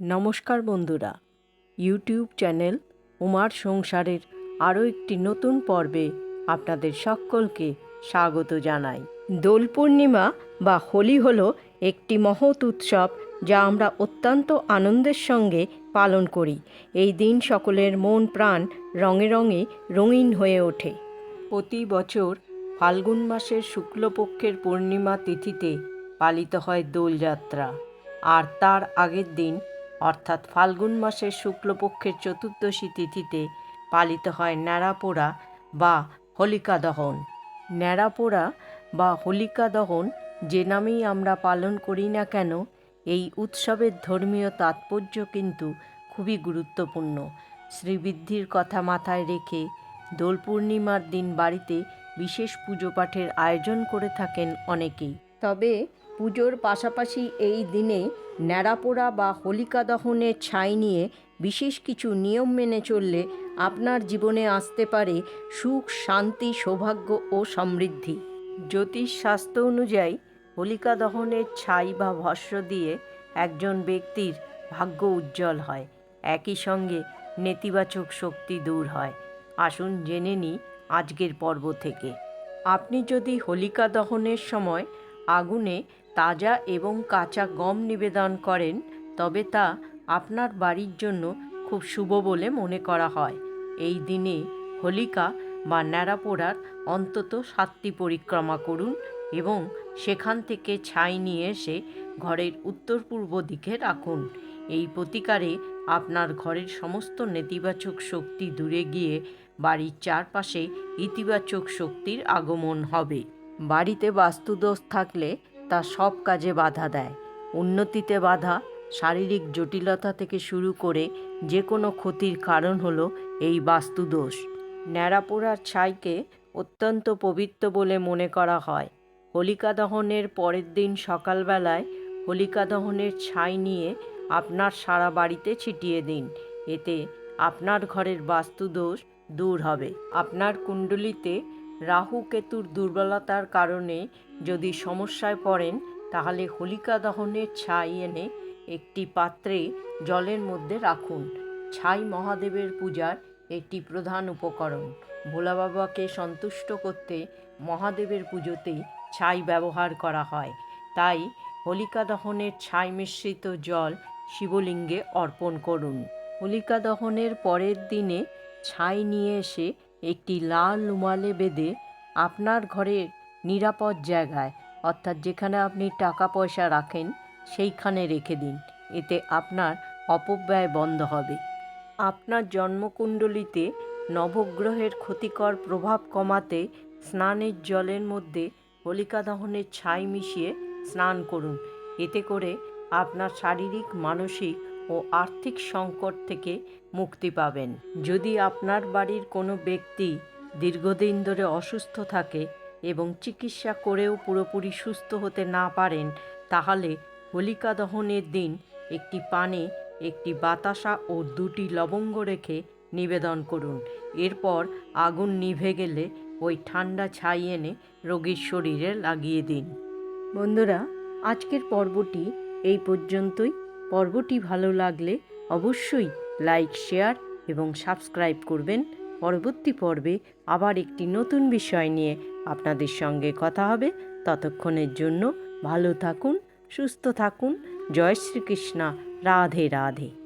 নমস্কার বন্ধুরা। YouTube channel উমার সংসারের আরও একটি নতুন পর্বে আপনাদের সকলকে স্বাগত জানাই। দোল পূর্ণিমা বা হোলি হল একটি মহৎ উৎসব যা আমরা অত্যন্ত আনন্দের সঙ্গে পালন করি। এই দিন সকলের মন প্রাণ রঙে রঙে রঙিন হয়ে ওঠে। প্রতি বছর ফাল্গুন মাসের শুক্লপক্ষের পূর্ণিমা তিথিতে পালিত হয় দোলযাত্রা। আর তার আগের দিন অর্থাৎ ফাল্গুন মাসের শুক্লপক্ষের চতুর্দশী তিথিতে পালিত হয় ন্যাড়াপোড়া বা হোলিকা দহন। ন্যাড়াপোড়া বা হোলিকা দহন যে নামেই আমরা পালন করি না কেন, এই উৎসবের ধর্মীয় তাৎপর্য কিন্তু খুবই গুরুত্বপূর্ণ। শ্রীবৃদ্ধির কথা মাথায় রেখে দোল পূর্ণিমার দিন বাড়িতে বিশেষ পুজো পাঠের আয়োজন করে থাকেন অনেকেই। তবে পুজোর পাশাপাশি এই দিনে ন্যাড়াপোড়া বা হোলিকা দহনের ছাই নিয়ে বিশেষ কিছু নিয়ম মেনে চললে আপনার জীবনে আসতে পারে সুখ, শান্তি, সৌভাগ্য ও সমৃদ্ধি। জ্যোতিষ শাস্ত্র অনুযায়ী হোলিকা দহনের ছাই বা ভস্য দিয়ে একজন ব্যক্তির ভাগ্য উজ্জ্বল হয়। একই সঙ্গে নেতিবাচক শক্তি দূর হয়। আসুন জেনে নিই আজকের পর্ব থেকে। আপনি যদি হোলিকা দহনের সময় আগুনে তাজা এবং কাঁচা গম নিবেদন করেন, তবে তা আপনার বাড়ির জন্য খুব শুভ বলে মনে করা হয়। এই দিনে হোলিকা বা ন্যাড়াপোড়ার অন্তত সাতটি পরিক্রমা করুন এবং সেখান থেকে ছাই নিয়ে এসে ঘরের উত্তর পূর্ব দিকে রাখুন। এই প্রতিকারে আপনার ঘরের সমস্ত নেতিবাচক শক্তি দূরে গিয়ে বাড়ির চারপাশে ইতিবাচক শক্তির আগমন হবে। বাড়িতে বাস্তুদোষ থাকলে তা সব কাজে বাধা দেয়। উন্নতিতে বাধা, শারীরিক জটিলতা থেকে শুরু করে যে কোনো ক্ষতির কারণ হলো এই বাস্তুদোষ। ন্যাড়াপোড়ার ছাইকে অত্যন্ত পবিত্র বলে মনে করা হয়। হোলিকা দহনের পরের দিন সকালবেলায় হোলিকা দহনের ছাই নিয়ে আপনার সারা বাড়িতে ছিটিয়ে দিন। এতে আপনার ঘরের বাস্তুদোষ দূর হবে। আপনার কুণ্ডলিতে রাহু কেতুর দুর্বলতার কারণে যদি সমস্যায় পড়েন, তাহলে হোলিকা দহনের ছাই এনে একটি পাত্রে জলের মধ্যে রাখুন। ছাই মহাদেবের পূজার একটি প্রধান উপকরণ। ভোলা বাবাকে সন্তুষ্ট করতে মহাদেবের পুজোতে ছাই ব্যবহার করা হয়। তাই হোলিকা দহনের ছাই মিশ্রিত জল শিবলিঙ্গে অর্পণ করুন। হোলিকা দহনের পরের দিনে ছাই নিয়ে এসে একটি লাল রুমালে বেঁধে আপনার ঘরের নিরাপদ জায়গায়, অর্থাৎ যেখানে আপনি টাকা পয়সা রাখেন, সেইখানে রেখে দিন। এতে আপনার অপব্যয় বন্ধ হবে। আপনার জন্মকুণ্ডলিতে নবগ্রহের ক্ষতিকর প্রভাব কমাতে স্নানের জলের মধ্যে হোলিকা দহনের ছাই মিশিয়ে স্নান করুন। এতে করে আপনার শারীরিক, মানসিক ও আর্থিক সংকট থেকে মুক্তি পাবেন। যদি আপনার বাড়ির কোনো ব্যক্তি দীর্ঘদিন ধরে অসুস্থ থাকে এবং চিকিৎসা করেও পুরোপুরি সুস্থ হতে না পারেন, তাহলে হোলিকা দহনের দিন একটি পানে একটি বাতাসা ও দুটি লবঙ্গ রেখে নিবেদন করুন। এরপর আগুন নিভে গেলে ওই ঠান্ডা ছাই এনে রোগীর শরীরে লাগিয়ে দিন। বন্ধুরা, আজকের পর্বটি এই পর্যন্তই। পর্বটি ভালো লাগলে অবশ্যই লাইক, শেয়ার এবং সাবস্ক্রাইব করবেন। পরবর্তী পর্বে আবার একটি নতুন বিষয় নিয়ে আপনাদের সঙ্গে কথা হবে। ততক্ষণের জন্য ভালো থাকুন, সুস্থ থাকুন। জয় শ্রীকৃষ্ণা। রাধে রাধে।